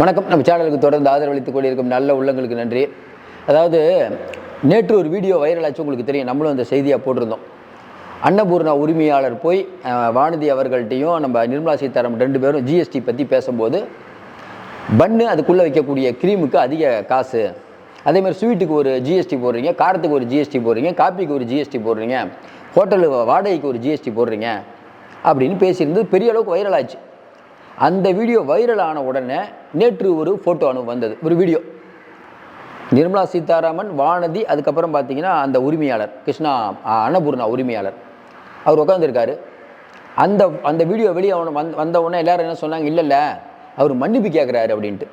வணக்கம். நம்ம சேனலுக்கு தொடர்ந்து ஆதரவளித்துக் கொண்டிருக்கும் நல்ல உள்ளங்களுக்கு நன்றி. அதாவது நேற்று ஒரு வீடியோ வைரலாச்சு உங்களுக்கு தெரியும். நம்மளும் அந்த செய்தியாக போட்டிருந்தோம். அன்னபூர்ணா உரிமையாளர் போய் வானதி அவர்கள்ட்டையும் நம்ம நிர்மலா சீதாராமன் ரெண்டு பேரும் ஜிஎஸ்டி பற்றி பேசும்போது பன்னு அதுக்குள்ளே வைக்கக்கூடிய க்ரீமுக்கு அதிக காசு. அதே மாதிரி ஸ்வீட்டுக்கு ஒரு ஜிஎஸ்டி போடுறீங்க காரத்துக்கு ஒரு ஜிஎஸ்டி போடுறீங்க காப்பிக்கு ஒரு ஜிஎஸ்டி போடுறீங்க ஹோட்டலு வாடகைக்கு ஒரு ஜிஎஸ்டி போடுறீங்க அப்படின்னு பேசியிருந்து பெரிய அளவுக்கு வைரல் ஆச்சு. அந்த வீடியோ வைரல் ஆன உடனே நேற்று ஒரு ஃபோட்டோ அனு வந்தது ஒரு வீடியோ நிர்மலா சீதாராமன் வானதி அதுக்கப்புறம் பார்த்தீங்கன்னா அந்த உரிமையாளர் கிருஷ்ணா அன்னபூர்ணா உரிமையாளர். அவர் உட்காந்துருக்காரு அந்த அந்த வீடியோ வெளியே அவனை வந் வந்த உடனே எல்லாரும் என்ன சொன்னாங்க? இல்லைல்ல அவர் மன்னிப்பு கேட்குறாரு அப்படின்ட்டு.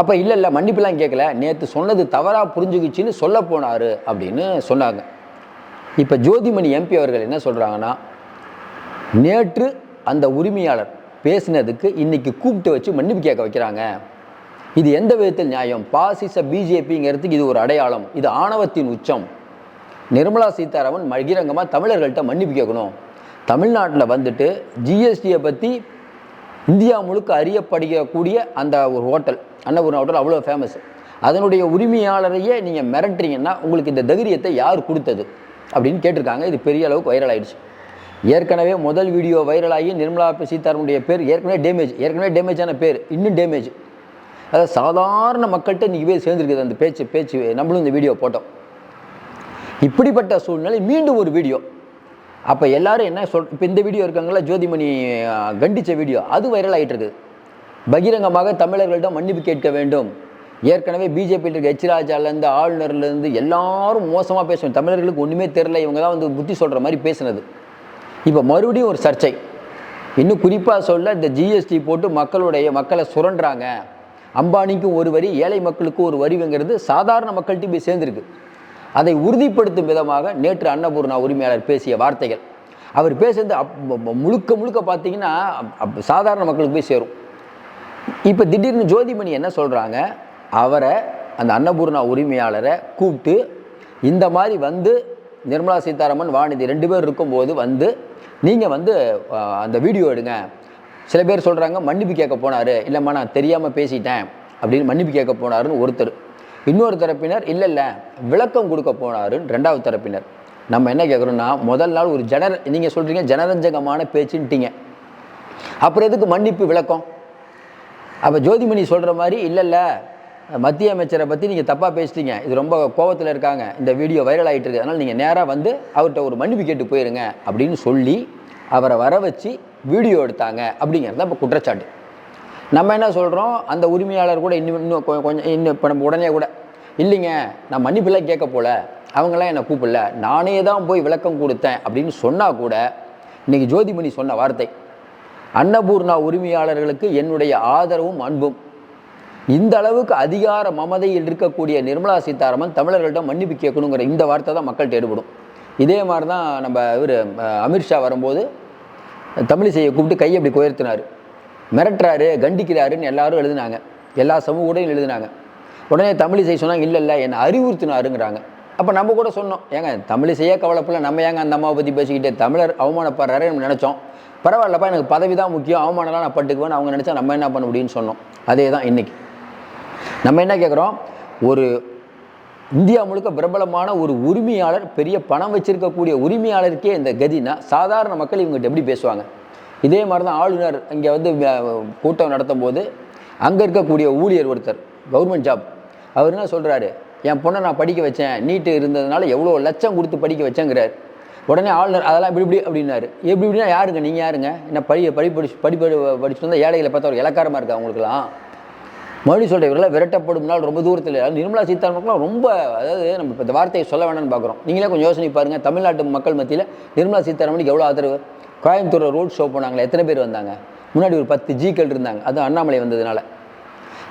அப்போ இல்லை இல்லை மன்னிப்புலாம் கேட்கல நேற்று சொன்னது தவறாக புரிஞ்சுக்கிச்சின்னு சொல்ல போனார் அப்படின்னு சொன்னாங்க. இப்போ ஜோதிமணி எம்பி அவர்கள் என்ன சொல்கிறாங்கன்னா நேற்று அந்த உரிமையாளர் பேசினதுக்கு இன்னைக்கு கூப்பிட்டு வச்சு மன்னிப்பு கேட்க வைக்கிறாங்க. இது எந்த விதத்தில் நியாயம்? பாசிச பிஜேபிங்கிறதுக்கு இது ஒரு அடையாளம். இது ஆணவத்தின் உச்சம். நிர்மலா சீதாராமன் மகிரங்கமாக தமிழர்கள்ட்ட மன்னிப்பு கேட்கணும். தமிழ்நாட்டில் வந்துட்டு ஜிஎஸ்டியை பற்றி இந்தியா முழுக்க அறியப்படுகக்கூடிய அந்த ஒரு ஹோட்டல் அன்னபூர்ணா ஹோட்டல் அவ்வளோ ஃபேமஸ் அதனுடைய உரிமையாளரையே நீங்கள் மிரட்டுறீங்கன்னா உங்களுக்கு இந்த தைரியத்தை யார் கொடுத்தது? அப்படின்னு கேட்டிருக்காங்க. இது பெரிய அளவுக்கு வைரல் ஆயிடுச்சு. ஏற்கனவே முதல் வீடியோ வைரலாகி நிர்மலா சீதாராமனுடைய பேர் ஏற்கனவே டேமேஜ் ஏற்கனவே டேமேஜான பேர் இன்னும் டேமேஜ் அதாவது சாதாரண மக்கள்கிட்ட இன்றைக்கி போய் சேர்ந்துருக்குது அந்த பேச்சு பேச்சு நம்மளும் இந்த வீடியோ போட்டோம். இப்படிப்பட்ட சூழ்நிலை மீண்டும் ஒரு வீடியோ. அப்போ எல்லாரும் என்ன சொல் இப்போ இந்த வீடியோ இருக்காங்களா ஜோதிமணி கண்டித்த வீடியோ அது வைரல் ஆகிட்டு இருக்குது. பகிரங்கமாக தமிழர்களிடம் மன்னிப்பு கேட்க வேண்டும். ஏற்கனவே பிஜேபியில் இருக்க எச் ராஜாலேருந்து ஆளுநர்லேருந்து எல்லாரும் மோசமாக பேசணும் தமிழர்களுக்கு ஒன்றுமே தெரில இவங்க தான் வந்து புத்தி சொல்கிற மாதிரி பேசுனது. இப்போ மறுபடியும் ஒரு சர்ச்சை. இன்னும் குறிப்பாக சொல்ல இந்த ஜிஎஸ்டி போட்டு மக்களுடைய மக்களை சுரண்டுறாங்க. அம்பானிக்கும் ஒரு வரி ஏழை மக்களுக்கும் ஒரு வரிங்கிறது சாதாரண மக்கள்கிட்ட போய் சேர்ந்துருக்கு. அதை உறுதிப்படுத்தும் விதமாக நேற்று அன்னபூர்ணா உரிமையாளர் பேசிய வார்த்தைகள். அவர் பேசுறது அப் முழுக்க முழுக்க பார்த்தீங்கன்னா அப்- சாதாரண மக்களுக்கு போய் சேரும். இப்போ திடீர்னு ஜோதிமணி என்ன சொல்கிறாங்க அவரை அந்த அன்னபூர்ணா உரிமையாளரை கூப்பிட்டு இந்த மாதிரி வந்து நிர்மலா சீதாராமன் வானதி ரெண்டு பேர் இருக்கும்போது வந்து நீங்கள் வந்து அந்த வீடியோ எடுங்க. சில பேர் சொல்கிறாங்க மன்னிப்பு கேட்க போனார். இல்லைம்மா நான் தெரியாமல் பேசிட்டேன். அப்படின்னு மன்னிப்பு கேட்க போனாருன்னு ஒருத்தர். இன்னொரு தரப்பினர் இல்லை இல்லை விளக்கம் கொடுக்க போனாருன்னு ரெண்டாவது தரப்பினர். நம்ம என்ன கேட்குறோம்னா முதல் நாள் ஒரு ஜனர நீங்கள் சொல்கிறீங்க ஜனரஞ்சகமான பேச்சுன்ட்டீங்க. அப்புறம் எதுக்கு மன்னிப்பு விளக்கம்? அப்போ ஜோதிமணி சொல்கிற மாதிரி இல்லை இல்லை மத்திய அமைச்சரை பற்றி நீங்கள் தப்பாக பேசிட்டீங்க. இது ரொம்ப கோவத்தில் இருக்காங்க. இந்த வீடியோ வைரல் ஆகிட்டு இருக்கு. அதனால் நீங்கள் நேராக வந்து அவர்கிட்ட ஒரு மன்னிப்பு கேட்டு போயிருங்க அப்படின்னு சொல்லி அவரை வர வச்சு வீடியோ எடுத்தாங்க அப்படிங்கிறது தான் இப்போ குற்றச்சாட்டு. நம்ம என்ன சொல்கிறோம் அந்த உரிமையாளர் கூட இன்னும் இன்னும் கொஞ்சம் இன்னும் இப்போ நம்ம உடனே கூட இல்லைங்க நான் மன்னிப்புலாம் கேட்க போல. அவங்களாம் என்னை கூப்பிடல. நானே தான் போய் விளக்கம் கொடுத்தேன். அப்படின்னு சொன்னால் கூட இன்றைக்கி ஜோதிமணி சொன்ன வார்த்தை அன்னபூர்ணா உரிமையாளர்களுக்கு என்னுடைய ஆதரவும் அன்பும். இந்த அளவுக்கு அதிகார மமதையில் இருக்கக்கூடிய நிர்மலா சீதாராமன் தமிழர்களிடம் மன்னிப்பு கேட்கணுங்கிற இந்த வார்த்தை தான் மக்கள்கிட்ட எடுபடும் இதே மாதிரி தான் நம்ம இவர் அமித்ஷா வரும்போது தமிழிசையை கூப்பிட்டு கையை அப்படி குயர்த்தினார் மிரட்டுறாரு கண்டிக்கிறாருன்னு எல்லாரும் எழுதுனாங்க. எல்லா சமூக எழுதினாங்க. எழுதுனாங்க உடனே தமிழிசை சொன்னாங்க இல்லை இல்லை என்னை அறிவுறுத்தினாருங்கிறாங்க. அப்போ நம்ம கூட சொன்னோம் ஏங்க தமிழிசையே கவலைப்படல நம்ம ஏங்க அந்த அம்மாவை பற்றி பேசிக்கிட்டு தமிழர் அவமானப்படுறாரு நம்ம நினச்சோம். பரவாயில்லப்பா எனக்கு பதவி தான் முக்கியம் அவமானம்லாம் நான் பட்டுக்குவேன் அவங்க நினச்சா நம்ம என்ன பண்ண முடியும்னு சொன்னோம். அதே தான் இன்றைக்கி நம்ம என்ன கேட்குறோம் ஒரு இந்தியா முழுக்க பிரபலமான ஒரு உரிமையாளர் பெரிய பணம் வச்சிருக்கக்கூடிய உரிமையாளருக்கே இந்த கதினா சாதாரண மக்கள் இவங்ககிட்ட எப்படி பேசுவாங்க? இதே மாதிரி தான் ஆளுநர் இங்கே வந்து கூட்டம் நடத்தும் போது அங்கே இருக்கக்கூடிய ஊழியர் ஒருத்தர் கவர்மெண்ட் ஜாப் அவர் என்ன சொல்கிறாரு என் பொண்ணை நான் படிக்க வச்சேன். நீட்டு இருந்ததுனால எவ்வளோ லட்சம் கொடுத்து படிக்க வச்சேங்கிறார். உடனே ஆளுநர் அதெல்லாம் இப்படி இப்படி அப்படின்னாரு. எப்படி இப்படின்னா யாருங்க? நீங்கள் யாருங்க? என்ன படி படி படிச்சு படிப்படி படிச்சுட்டு வந்தால் ஏழைகளை பார்த்தா ஒரு இலக்காரமாக இருக்கா அவங்களுக்குலாம் மறுபடியும் சொல்கிற இவரெல்லாம் விரட்டப்படும் நாள் ரொம்ப தூரத்தில். நிர்மலா சீதாராமனுக்குலாம் ரொம்ப அதாவது நம்ம இப்போ இந்த வார்த்தையை சொல்ல வேணாம்னு பார்க்குறோம் நீங்களே கொஞ்சம் யோசனை பாருங்கள் தமிழ்நாட்டு மக்கள் மத்தியில் நிர்மலா சீதாராமனுக்கு எவ்வளோ ஆதரவு? கோயம்புத்தூர் ரோட் ஷோ போனாங்களே எத்தனை பேர் வந்தாங்க? முன்னாடி ஒரு பத்து ஜிக்கள் இருந்தாங்க அதுவும் அண்ணாமலை வந்ததுனால.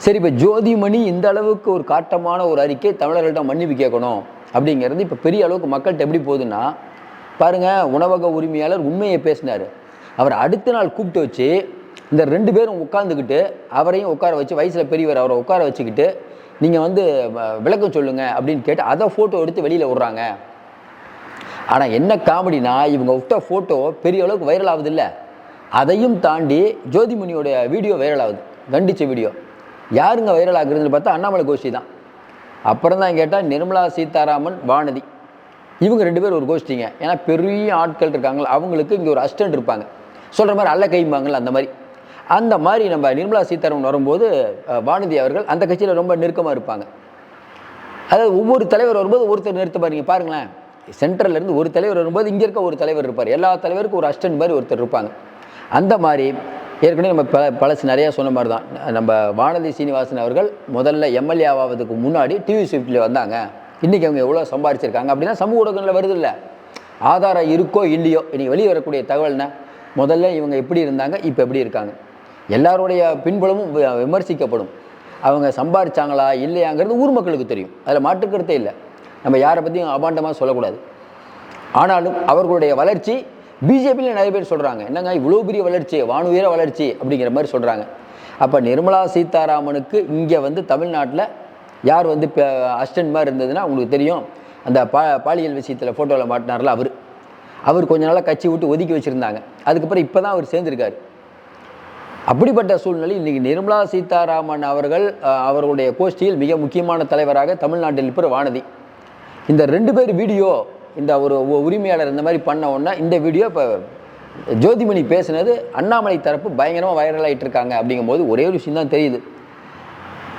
சரி இப்போ ஜோதிமணி இந்த அளவுக்கு ஒரு காட்டமான ஒரு அறிக்கை தமிழர்கள்ட்ட மன்னிப்பு கேட்கணும் அப்படிங்கிறது இப்போ பெரிய அளவுக்கு மக்கள்கிட்ட எப்படி போகுதுன்னா பாருங்கள் உணவக உரிமையாளர் உண்மையை பேசினார். அவர் அடுத்த நாள் கூப்பிட்டு வச்சு இந்த ரெண்டு பேரும் உட்காந்துக்கிட்டு அவரையும் உட்கார வச்சு வயசில் பெரியவர் அவரை உட்கார வச்சுக்கிட்டு நீங்கள் வந்து வ- விளக்கம் சொல்லுங்க அப்படின்னு கேட்டு அதை ஃபோட்டோ எடுத்து வெளியில் விட்றாங்க. ஆனால் என்ன காமெடினா இவங்க விட்ட ஃபோட்டோ பெரிய அளவுக்கு வைரல் ஆகுது இல்லை அதையும் தாண்டி ஜோதிமணியோட வீடியோ வைரல் ஆகுது. கண்டிச்ச வீடியோ யாருங்க வைரல் ஆகுறதுன்னு பார்த்தா அண்ணாமலை கோஷ்டி தான். அப்புறம் தான் கேட்டால் நிர்மலா சீதாராமன் வானதி. இவங்க ரெண்டு பேர் ஒரு கோஷ்டிங்க. ஏன்னா பெரிய ஆட்கள் இருக்காங்களா அவங்களுக்கு இங்கே ஒரு அஸ்டன்ட் இருப்பாங்க. சொல்கிற மாதிரி அல்ல கைம்பாங்கள்ல அந்த மாதிரி. அந்த மாதிரி நம்ம நிர்மலா சீதாராமன் வரும்போது வானதி அவர்கள் அந்த கட்சியில் ரொம்ப நெருக்கமாக இருப்பாங்க. அதாவது ஒவ்வொரு தலைவர் வரும்போது ஒருத்தர் நிறுத்த பாருங்க பாருங்களேன். சென்ட்ரல்லேருந்து ஒரு தலைவர் வரும்போது இங்கே இருக்க ஒரு தலைவர் இருப்பார். எல்லா தலைவருக்கும் ஒரு அஸ்டன் மாதிரி ஒருத்தர் இருப்பாங்க. அந்த மாதிரி ஏற்கனவே நம்ம பல பழசு நிறையா சொன்ன மாதிரி தான். நம்ம வானதி சீனிவாசன் அவர்கள் முதல்ல எம்எல்ஏ ஆவதுக்கு முன்னாடி டிவி ஸ்விஃப்டில் வந்தாங்க. இன்றைக்கி அவங்க எவ்வளோ சம்பாரிச்சிருக்காங்க அப்படின்னா சமூக ஊடகங்களில் வருது இல்லை. ஆதாரம் இருக்கோ இல்லையோ இன்றைக்கி வெளியே வரக்கூடிய தகவல்னா முதல்ல இவங்க எப்படி இருந்தாங்க இப்போ எப்படி இருக்காங்க? எல்லாருடைய பின்புலமும் வி- விமர்சிக்கப்படும். அவங்க சம்பாரிச்சாங்களா இல்லையாங்கிறது ஊர் மக்களுக்கு தெரியும். அதில் மாற்றுக்கருத்தே இல்லை. நம்ம யாரை பற்றியும் அபாண்டமாக சொல்லக்கூடாது. ஆனாலும் அவர்களுடைய வளர்ச்சி பிஜேபியில் நிறைய பேர் சொல்கிறாங்க என்னங்க இவ்வளோ பெரிய வளர்ச்சி வானுயர வளர்ச்சி அப்படிங்கிற மாதிரி சொல்கிறாங்க அப்போ நிர்மலா சீதாராமனுக்கு இங்கே வந்து தமிழ்நாட்டில் யார் வந்து இப்போ அசிஸ்டன்ட் மாதிரி இருந்ததுன்னா உங்களுக்கு தெரியும். அந்த பா பாலியல் விஷயத்தில் ஃபோட்டோவில் மாட்டினார்ல அவர். அவர் கொஞ்ச நாளாக கட்சி விட்டு ஒதுக்கி வச்சுருந்தாங்க. அதுக்கப்புறம் இப்போ தான் அவர் சேர்ந்துருக்காரு. அப்படிப்பட்ட சூழ்நிலை இன்னைக்கு நிர்மலா சீதாராமன் அவர்கள் அவர்களுடைய கோஷ்டியில் மிக முக்கியமான தலைவராக தமிழ்நாட்டில் இருக்கிற வானதி. இந்த ரெண்டு பேர் வீடியோ இந்த ஒரு உரிமையாளர் இந்த மாதிரி பண்ண உடனே இந்த வீடியோ இப்போ ஜோதிமணி பேசுனது அண்ணாமலை தரப்பு பயங்கரமாக வைரல் ஆகிட்டு இருக்காங்க அப்படிங்கும்போது ஒரே ஒரு விஷயம் தான் தெரியுது.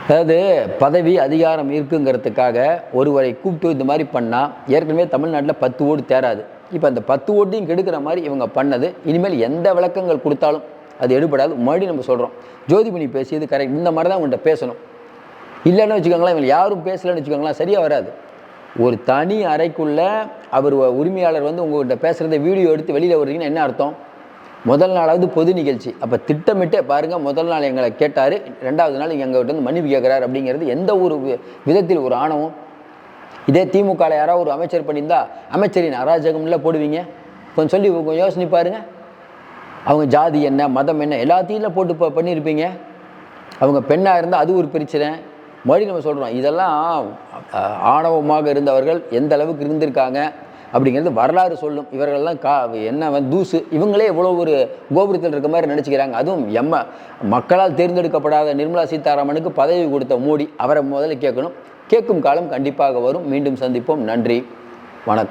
அதாவது பதவி அதிகாரம் இருக்குங்கிறதுக்காக ஒருவரை கூப்பிட்டு இந்த மாதிரி பண்ணால் ஏற்கனவே தமிழ்நாட்டில் பத்து ஓட்டு தேராது. இப்போ அந்த பத்து ஓட்டையும் கெடுக்கிற மாதிரி இவங்க பண்ணது. இனிமேல் எந்த விளக்கங்கள் கொடுத்தாலும் அது எடுபடாது. மறுபடியும் நம்ம சொல்கிறோம் ஜோதிமணி பேசியது கரெக்ட் இந்த மாதிரி தான் உங்கள்கிட்ட பேசணும். இல்லைன்னு வச்சுக்கோங்களேன் இவங்க யாரும் பேசலைன்னு வச்சுக்கோங்களேன் சரியாக வராது. ஒரு தனி அறைக்குள்ளே அவர் உரிமையாளர் வந்து உங்கள்கிட்ட பேசுகிறத வீடியோ எடுத்து வெளியில் வர்றீங்கன்னா என்ன அர்த்தம்? முதல் நாளாவது பொது நிகழ்ச்சி. அப்போ திட்டமிட்டே பாருங்கள் முதல் நாள் எங்களை கேட்டார் ரெண்டாவது நாள் எங்கள்கிட்ட வந்து மன்னிப்பு கேட்குறாரு அப்படிங்கிறது எந்த ஒரு வி- விதத்தில் ஒரு ஆணவம்? இதே திமுகவில் யாராவது ஒரு அமைச்சர் பண்ணியிருந்தா அமைச்சரின் அராஜகம்ல போடுவீங்க? கொஞ்சம் சொல்லி கொஞ்சம் யோசனை பாருங்கள் அவங்க ஜாதி என்ன மதம் என்ன எல்லாத்தையும் போட்டு ப- பண்ணியிருப்பீங்க. அவங்க பெண்ணாக இருந்தால் அது ஒரு பிரச்சனை. மறுபடியும் நம்ம சொல்கிறோம் இதெல்லாம் ஆணவமாக இருந்தவர்கள் எந்த அளவுக்கு இருந்திருக்காங்க அப்படிங்கிறது வரலாறு சொல்லும். இவர்கள்லாம் கா என்ன தூசு இவங்களே இவ்வளோ ஒரு கோபுரத்தில் இருக்க மாதிரி நினச்சிக்கிறாங்க. அதுவும் எம்ம மக்களால் தேர்ந்தெடுக்கப்படாத நிர்மலா சீதாராமனுக்கு பதவி கொடுத்த மோடி அவரை முதல்ல கேட்கணும். கேட்கும் காலம் கண்டிப்பாக வரும். மீண்டும் சந்திப்போம். நன்றி. வணக்கம்.